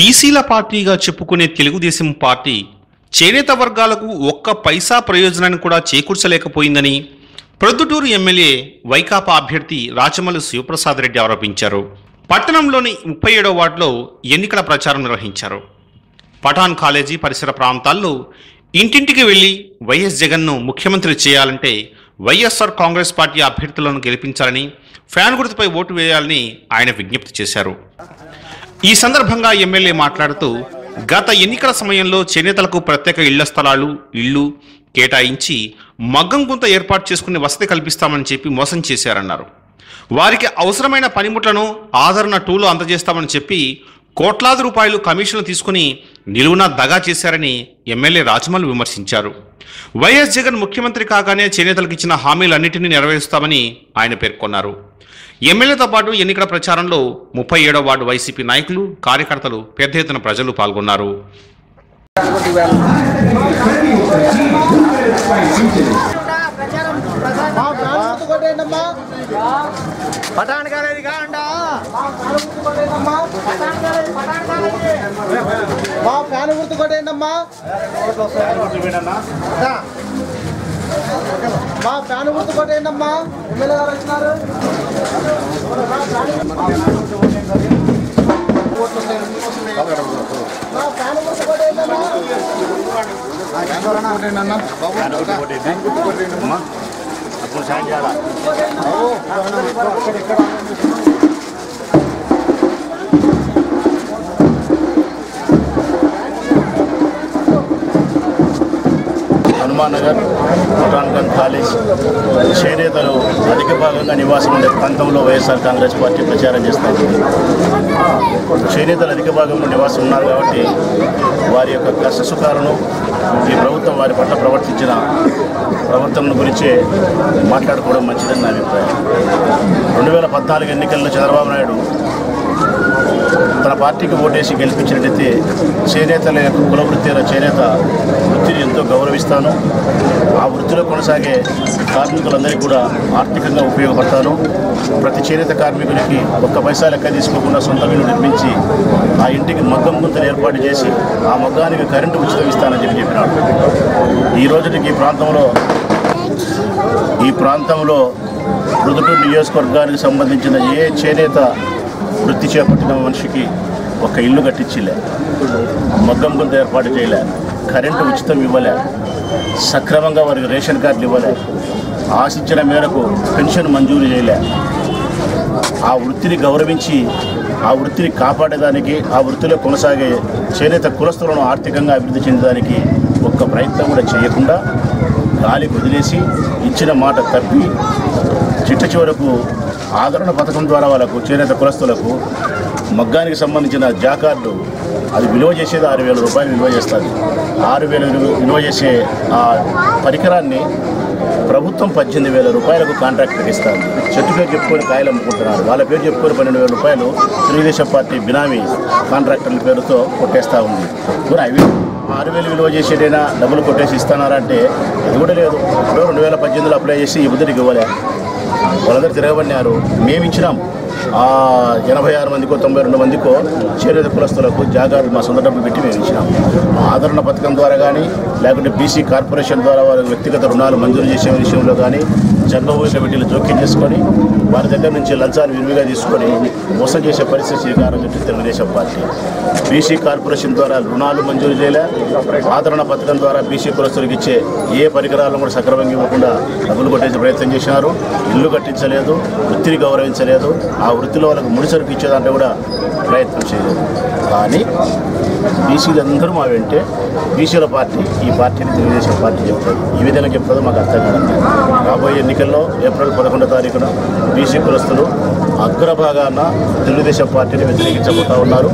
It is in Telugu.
బీసీల పార్టీగా చెప్పుకునే తెలుగుదేశం పార్టీ చేనేత వర్గాలకు ఒక్క పైసా ప్రయోజనాన్ని కూడా చేకూర్చలేకపోయిందని ప్రొద్దుటూరు ఎమ్మెల్యే వైకాపా అభ్యర్థి రాచమల్లు శివప్రసాద్ రెడ్డి ఆరోపించారు. పట్టణంలోని ముప్పై ఏడో వార్డులో ఎన్నికల ప్రచారం నిర్వహించారు. పఠాన్ కాలేజీ పరిసర ప్రాంతాల్లో ఇంటింటికి వెళ్ళి వైఎస్ జగన్ను ముఖ్యమంత్రి చేయాలంటే వైఎస్ఆర్ కాంగ్రెస్ పార్టీ అభ్యర్థులను గెలిపించాలని ఫ్యాన్ గుర్తుపై ఓటు వేయాలని ఆయన విజ్ఞప్తి చేశారు. ఈ సందర్భంగా ఎమ్మెల్యే మాట్లాడుతూ గత ఎన్నికల సమయంలో చేనేతలకు ప్రత్యేక ఇళ్ళ స్థలాలు ఇళ్ళు కేటాయించి మగ్గం గుంత ఏర్పాటు చేసుకునే వసతి కల్పిస్తామని చెప్పి మోసం చేశారన్నారు. వారికి అవసరమైన పనిముట్లను ఆదరణ టూలు అందజేస్తామని చెప్పి కోట్లాది రూపాయలు కమిషన్లు తీసుకుని నిలువున దగా చేశారని ఎమ్మెల్యే రాజమల్ విమర్శించారు. వైఎస్ జగన్ ముఖ్యమంత్రి కాగానే చేనేతలకు ఇచ్చిన హామీలన్నింటినీ నెరవేరుస్తామని ఆయన పేర్కొన్నారు. ఎమ్మెల్యేతో పాటు ఎన్నికల ప్రచారంలో ముప్పై ఏడో వార్డు వైసీపీ నాయకులు కార్యకర్తలు పెద్ద ఎత్తున ప్రజలు పాల్గొన్నారు. మా ఫ్యాన్ గుర్తు కొట్టేయండమ్మా మా ఫ్యాన్ గుర్తు కొట్టేయండమ్మా. ఎమ్మెల్యే గారు వచ్చినారు. మా ఫ్యాన్ గుర్తు కొట్టేయండమ్మా. హనుమాన్ హనుమానగర్ పఠాన్గంజ్ కాలేజ్ చేనేతలు అధిక భాగంగా నివాసం ఉండే ప్రాంతంలో వైఎస్ఆర్ కాంగ్రెస్ పార్టీ ప్రచారం చేస్తుంది. చేనేతలు అధిక భాగంలో నివాసం ఉన్నారు కాబట్టి వారి యొక్క కష్ట ఈ ప్రభుత్వం వారి పట్ల ప్రవర్తించిన ప్రవర్తన గురించే మాట్లాడుకోవడం మంచిదని నా అభిప్రాయం. రెండు వేల పద్నాలుగు ఎన్నికల్లో చంద్రబాబు నాయుడు తన పార్టీకి ఓటేసి గెలిపించినట్టయితే చేనేతల యొక్క కుల వృత్తి అయిన చేనేత వృత్తిని ఎంతో గౌరవిస్తాను. ఆ వృత్తిలో కొనసాగే కార్మికులందరికీ కూడా ఆర్థికంగా ఉపయోగపడతాను. ప్రతి చేనేత కార్మికునికి ఒక్క పైసా లెక్క తీసుకోకుండా సొంత ఇల్లు నిర్మించి ఆ ఇంటికి మగ్గం గుంతలు ఏర్పాటు చేసి ఆ మగ్గానికి కరెంటు ఉచితం ఇస్తానని చెప్పి చెప్పినాడు. ఈ రోజుకి ఈ ప్రాంతంలో ఈ ప్రాంతంలో రుదుటూరు నియోజకవర్గానికి సంబంధించిన ఏ చేనేత వృత్తి చేపట్టిన మనిషికి ఒక ఇల్లు కట్టించలే మగ్గం గుంత ఏర్పాటు చేయలే కరెంటు ఉచితం ఇవ్వలే సక్రమంగా వారికి రేషన్ కార్డులు ఇవ్వలే ఆశించిన మేరకు పెన్షన్ మంజూరు చేయలే. ఆ వృత్తిని గౌరవించి ఆ వృత్తిని కాపాడేదానికి ఆ వృత్తిలో కొనసాగే చేనేత కులస్తులను ఆర్థికంగా అభివృద్ధి చెందడానికి ఒక్క ప్రయత్నం కూడా చేయకుండా గాలి వదిలేసి ఇచ్చిన మాట తప్పి చిట్ట చివరకు ఆదరణ పథకం ద్వారా వాళ్ళకు చేనేత కులస్తులకు మగ్గానికి సంబంధించిన జాకార్డు అది విలువ చేసేది ఆరు వేల రూపాయలు విలువ చేస్తుంది. ఆరు వేలు విలువ చేసే ఆ పరికరాన్ని ప్రభుత్వం పద్దెనిమిది వేల రూపాయలకు కాంట్రాక్ట్ ఇస్తుంది. చెట్టు పేరు చెప్పుకొని కాయలు అమ్ముకుంటున్నారు. వాళ్ళ పేరు చెప్పుకొని పన్నెండు వేల రూపాయలు తెలుగుదేశం పార్టీ బినామీ కాంట్రాక్టర్ల పేరుతో కొట్టేస్తూ ఉంది. అవి ఆరు వేలు విలువ చేసేటైనా డబ్బులు కొట్టేసి ఇస్తున్నారంటే ఇది కూడా లేదు. ఇప్పుడు రెండు వేల పద్దెనిమిదిలో అప్లై చేసి ఈ బుద్ధుడికి ఇవ్వలే. వాళ్ళందరూ తిరగబడినారు. మేము ఇచ్చినాం ఆ ఎనభై ఆరు మందికో తొంభై రెండు మందికో చేనేత కులస్తులకు జాగాలు మా సొంత డబ్బులు పెట్టి మేము ఇచ్చినాం ఆదరణ పథకం ద్వారా కానీ లేకుంటే బీసీ కార్పొరేషన్ ద్వారా వారి వ్యక్తిగత రుణాలు మంజూరు చేసే విషయంలో కానీ చంద్రబాబు కమిటీలు జోక్యం చేసుకొని వారి దగ్గర నుంచి లంచాన్ని విరివిగా తీసుకొని మోసం చేసే పరిస్థితి శ్రీకారం చుట్టూ తెలుగుదేశం పార్టీ. బీసీ కార్పొరేషన్ ద్వారా రుణాలు మంజూరు చేయలే. ఆదరణ పథకం ద్వారా బీసీ కులస్తులకు ఇచ్చే ఏ పరికరాలను కూడా సక్రమంగా ఇవ్వకుండా డబ్బులు కొట్టేసే ప్రయత్నం చేసినారు. ఇల్లు కట్టించలేదు వృత్తిని గౌరవించలేదు. ఆ వృత్తిలో వాళ్ళకు ముడిసరుకు ఇచ్చేదంటే కూడా ప్రయత్నం చేయలేదు. కానీ బీసీలు అందరూ మా వెంటే బీసీల పార్టీ ఈ పార్టీని తెలుగుదేశం పార్టీ చెప్తారు ఈ విధంగా చెప్తుందో మాకు అర్థం కాదు. రాబోయే ఎన్నికల్లో ఏప్రిల్ పదకొండో తారీఖున బీసీ కులస్తులు అగ్రభాగాన తెలుగుదేశం పార్టీని వ్యతిరేకించబోతా ఉన్నారు.